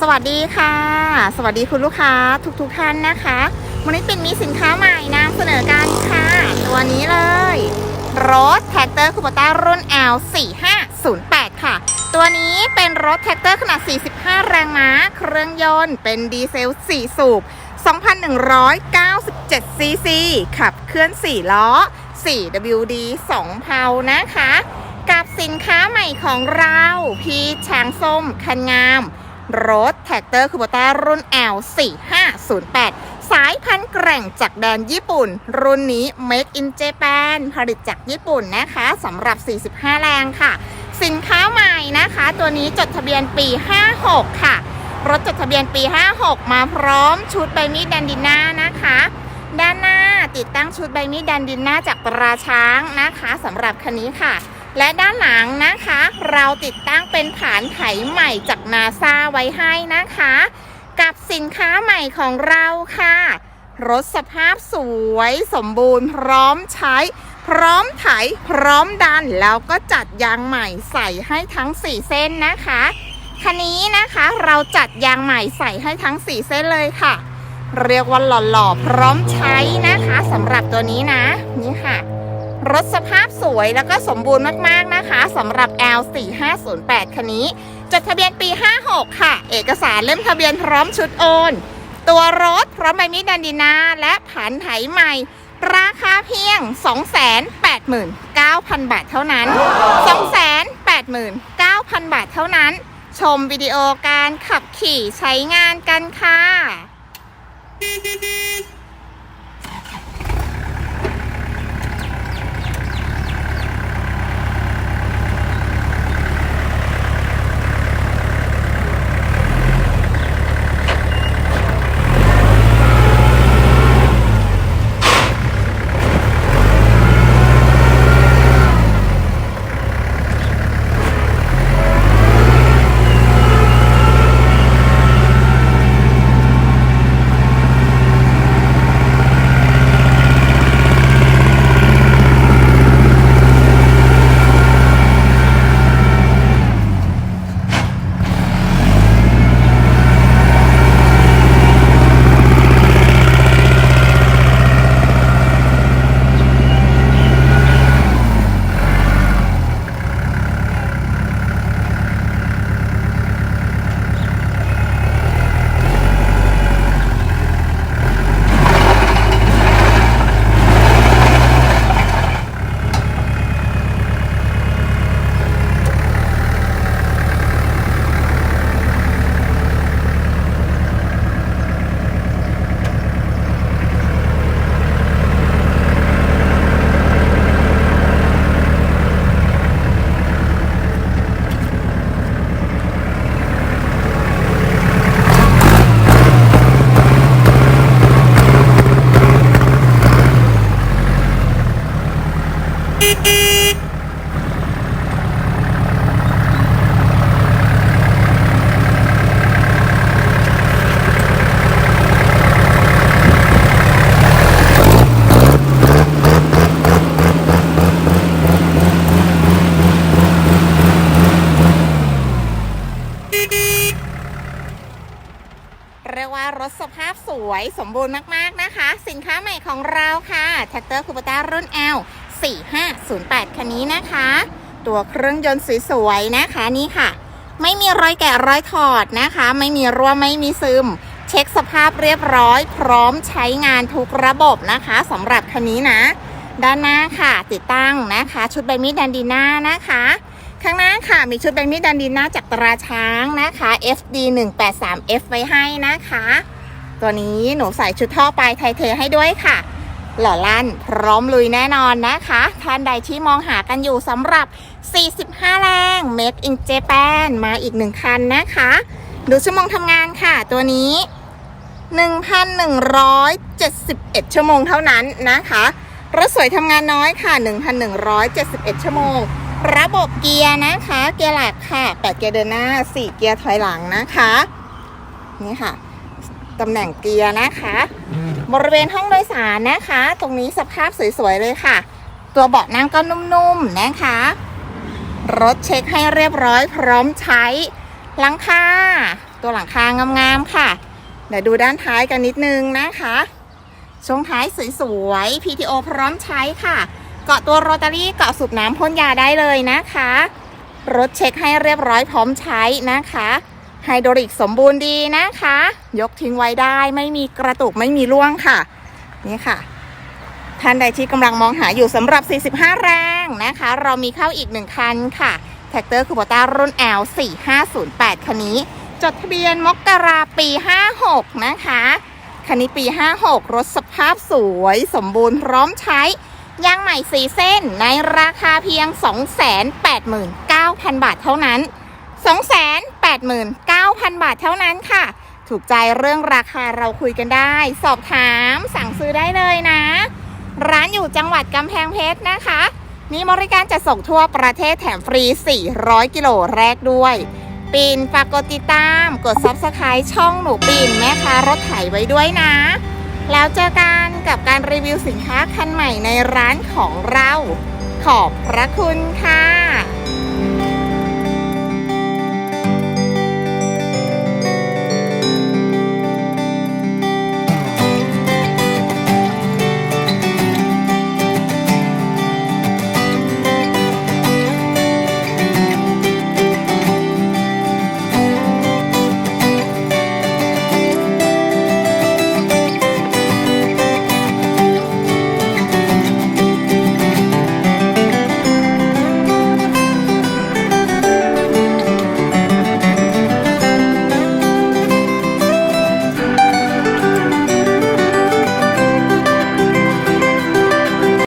สวัสดีค่ะ สวัสดีคุณลูกค้าทุกๆทท่านนะคะ วันนี้เป็นมีสินค้าใหม่นำเสนอกันค่ะ ตัวนี้เลย รถแท็กเตอร์คูปต้ารุ่น L 4508 ค่ะ ตัวนี้เป็นรถแท็กเตอร์ขนาด 45 แรงม้า เครื่องยนต์ เป็นดีเซล 4 สูบ 2,197 ซีซี ขับเคลื่อน 4 ล้อ 4WD 2 เพานะคะ กับสินค้าใหม่ของเรา พีช้างส้ม คันงาม รถแท็กเตอร์คูโบต้ารุ่น L 4508 สายพันธุ์แกร่งจากแดนญี่ปุ่น รุ่นนี้ Make in Japan ผลิตจากญี่ปุ่นนะคะสำหรับ 45 แรงค่ะ สินค้าใหม่นะคะ ตัวนี้จดทะเบียนปี 56 ค่ะ รถจดทะเบียนปี 56 มาพร้อมชุดใบมีดแดนดิน่านะคะ ด้านหน้าติดตั้งชุดใบมีดแดนดินหน้าจากตราช้างนะคะสำหรับคันนี้ค่ะ และด้านหลังนะคะ เราติดตั้งเป็นฐานไถใหม่จากนาซาไว้ให้นะคะ กับสินค้าใหม่ของเราค่ะ รถสภาพสวยสมบูรณ์ พร้อมใช้ พร้อมไถ พร้อมดัน แล้วก็จัดยางใหม่ใส่ให้ทั้ง 4 เส้นนะคะคันนี้นะคะเราจัดยางใหม่ใส่ให้ทั้ง 4 เส้นเลยค่ะ เรียกว่าหล่อๆพร้อมใช้นะคะสำหรับตัวนี้นะ นี่ค่ะ รถสภาพสวยแล้วก็สมบูรณ์มากๆนะคะสำหรับ L4508 คันนี้ จดทะเบียนปี 56 ค่ะ เอกสารเล่มทะเบียนพร้อมชุดโอน ตัวรถพร้อมใบมีดดันดินา และผันไถใหม่ ราคาเพียง 289,000 บาทเท่านั้น 289,000 บาทเท่านั้น ชมวิดีโอการขับขี่ใช้งานกันค่ะ วยสมบูรณ์มากๆนะคะ สินค้าใหม่ของเราค่ะแท็กเตอร์คูปต้ารุ่น L 4508 คันนี้นะคะ ตัวเครื่องยนต์สวยๆนะคะนี่ค่ะ ไม่มีรอยแกะรอยถอดนะคะ ไม่มีรั่วไม่มีซึม เช็คสภาพเรียบร้อย พร้อมใช้งานทุกระบบนะคะสำหรับคันนี้นะ ด้านหน้าค่ะติดตั้งนะคะ ชุดใบมีดแดนดีน่านะคะข้างหน้าค่ะมีชุดใบมีดดันดินหน้าจากตราช้างนะคะ FD 1 8 3 F ไว้ให้นะคะ ตัวนี้หนูใส่ชุดท่อปลายไทเทให้ด้วยค่ะ หล่อลั่นพร้อมลุยแน่นอนนะคะ ท่านใดที่มองหากันอยู่สำหรับ 45 แรง Made in Japan มาอีกหนึ่งคันนะคะ ดูชั่วโมงทำงานค่ะ ตัวนี้ 1,171 ชั่วโมงเท่านั้นนะคะรถสวยทำงานน้อยค่ะ 1,171 ชั่วโมง ระบบเกียร์นะคะ เกียร์หลักค่ะ 8 เกียร์เดินหน้า 4 เกียร์ถอยหลังนะคะ นี่ค่ะ ตำแหน่งเกียร์นะคะ บริเวณห้องโดยสารนะคะ ตรงนี้สภาพสวยๆเลยค่ะ ตัวเบาะนั่งก็นุ่มๆนะคะ รถเช็คให้เรียบร้อยพร้อมใช้หลังคาตัวหลังคางามๆค่ะ เดี๋ยวดูด้านท้ายกันนิดนึงนะคะช่วงท้ายสวยๆ PTO พร้อมใช้ค่ะ เกาะตัวโรตารี่เกาะสูบน้ำพ่นยาได้เลยนะคะ รถเช็คให้เรียบร้อยพร้อมใช้นะคะ ไฮดรอลิกสมบูรณ์ดีนะคะ ยกทิ้งไว้ได้ไม่มีกระตุกไม่มีร่วงค่ะ นี่ค่ะ ท่านใดที่กำลังมองหาอยู่สำหรับ 45 แรงนะคะ เรามีเข้าอีกหนึ่งคันค่ะแท็กเตอร์คูโบต้ารุ่น L 4508 คันนี้ จดทะเบียนมกราปี 56 นะคะ คันนี้ปี 56 รถสภาพสวยสมบูรณ์พร้อมใช้ยางใหม่4เส้นในราคาเพียง 289,000 บาทเท่านั้น 89,000 บาทเท่านั้นค่ะ ถูกใจเรื่องราคาเราคุยกันได้ สอบถามสั่งซื้อได้เลยนะ ร้านอยู่จังหวัดกำแพงเพชรนะคะ มีบริการจะส่งทั่วประเทศแถมฟรี 400 กิโลแรกด้วยปีนฝากกดติดตาม กด Subscribe ช่องหนูปีนแม่ค้ารถไถไว้ด้วยนะ แล้วเจอกันกับการรีวิวสินค้าคันใหม่ในร้านของเรา ขอบพระคุณค่ะ